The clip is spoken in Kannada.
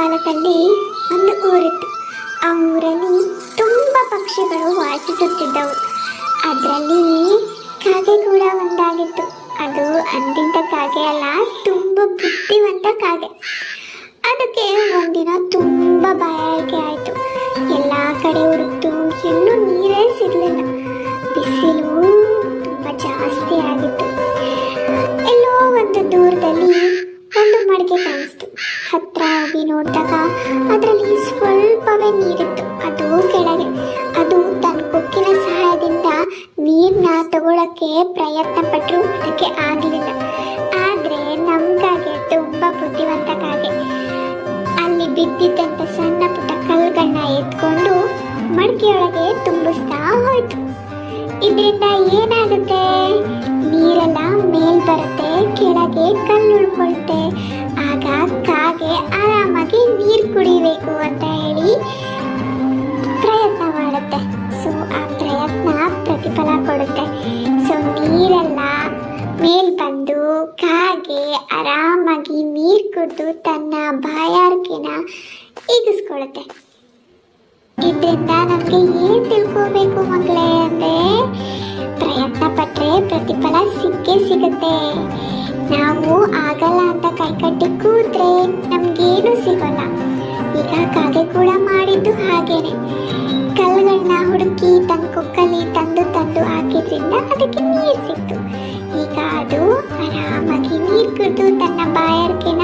ಕಾಲದಲ್ಲಿ ಒಂದು ಊರಿತ್ತು ಆ ಊರಲ್ಲಿ ತುಂಬ ಪಕ್ಷಿಗಳು ವಾಸಿಸುತ್ತಿದ್ದವು. ಅದರಲ್ಲಿ ಕಾಗೆ ಕೂಡ ಒಂದಾಗಿತ್ತು. ಅದು ಅಂದಿದ್ದ ಕಾಗೆ ಅಲ್ಲ, ತುಂಬ ಬುದ್ಧಿವಂತ ಕಾಗೆ. ಅದಕ್ಕೆ ಒಂದಿನ ತುಂಬ ಬಾಯಾರಿಕೆ ಆಯಿತು. ಎಲ್ಲ ಕಡೆ ಹುಡುಕ್ತು ಎಲ್ಲೂ ನೀರೇ ಸಿಗಲಿಲ್ಲ. ಹೋಗಿ ನೋಡಿದಾಗ ಅದರಲ್ಲಿ ಸ್ವಲ್ಪವೇ ನೀರಿತ್ತು. ಅದು ಕೆಳಗೆ. ಅದು ತನ್ನ ಕೊಕ್ಕಿನ ಸಹಾಯದಿಂದ ನೀರನ್ನ ತಗೊಳಕ್ಕೆ ಪ್ರಯತ್ನ ಪಟ್ಟರು ಅದಕ್ಕೆ ಆಗಲಿಲ್ಲ. ಆದರೆ ನಮ್ಗಾಗೆ ತುಂಬ ಬುದ್ಧಿವಂತ ಕಾಗೆ ಅಲ್ಲಿ ಬಿದ್ದಿದ್ದಂಥ ಸಣ್ಣ ಪುಟ್ಟ ಕಲ್ಲುಗಳನ್ನ ಎತ್ಕೊಂಡು ಮಡಿಕೆಯೊಳಗೆ ತುಂಬಿಸ್ತಾ ಹೋಯ್ತು. ಇದರಿಂದ ಏನಾಗುತ್ತೆ? ನೀರೆಲ್ಲ ಮೇಲ್ ಬರುತ್ತೆ, ಕೆಳಗೆ ಕಲ್ಲು ಆಗ ಕಾಗೆ ಕುಡಿಬೇಕು ಅಂತ ಹೇಳಿ ಪ್ರಯತ್ನ ಮಾಡುತ್ತೆ. ಸೊ ಆ ಪ್ರಯತ್ನ ಪ್ರತಿಫಲ ಕೊಡುತ್ತೆ. ಸೊ ನೀರೆಲ್ಲ ಮೇಲ್ ಬಂದು ಕಾಗೆ ಆರಾಮಾಗಿ ನೀರು ಕುಡಿದು ತನ್ನ ಬಾಯಾರಿಕೆನ ಈಗಿಸ್ಕೊಳ್ಳುತ್ತೆ. ಇದರಿಂದ ನಮಗೆ ಏನು ತಿಳ್ಕೋಬೇಕು ಮಕ್ಕಳೇ ಅಂದರೆ ಪ್ರಯತ್ನ ಪಟ್ಟರೆ ಪ್ರತಿಫಲ ಸಿಕ್ಕೇ ಸಿಗುತ್ತೆ. ನಾವು ಆಗಲ್ಲ ಅಂತ ಕೈಕಟ್ಟಿ ಕೂತ್ರೆ ನಮಗೇನು ಸಿಗಲ್ಲ. ಇರಾಕಾಗೆ ಕೂಡ ಮಾಡಿದ್ದು ಹಾಗೇನೆ. ಕಲ್ಲುಗಳನ್ನ ಹುಡುಕಿ ತನ್ನ ಕುಕ್ಕಲ್ಲಿ ತಂದು ತಂದು ಹಾಕಿದ್ರಿಂದ ಅದಕ್ಕೆ ನೀರು ಸಿಕ್ತು. ಈಗ ಅದು ಆರಾಮಾಗಿ ನೀರು ಕುಡಿದು ತನ್ನ ಬಾಯಾರಿಕೆನ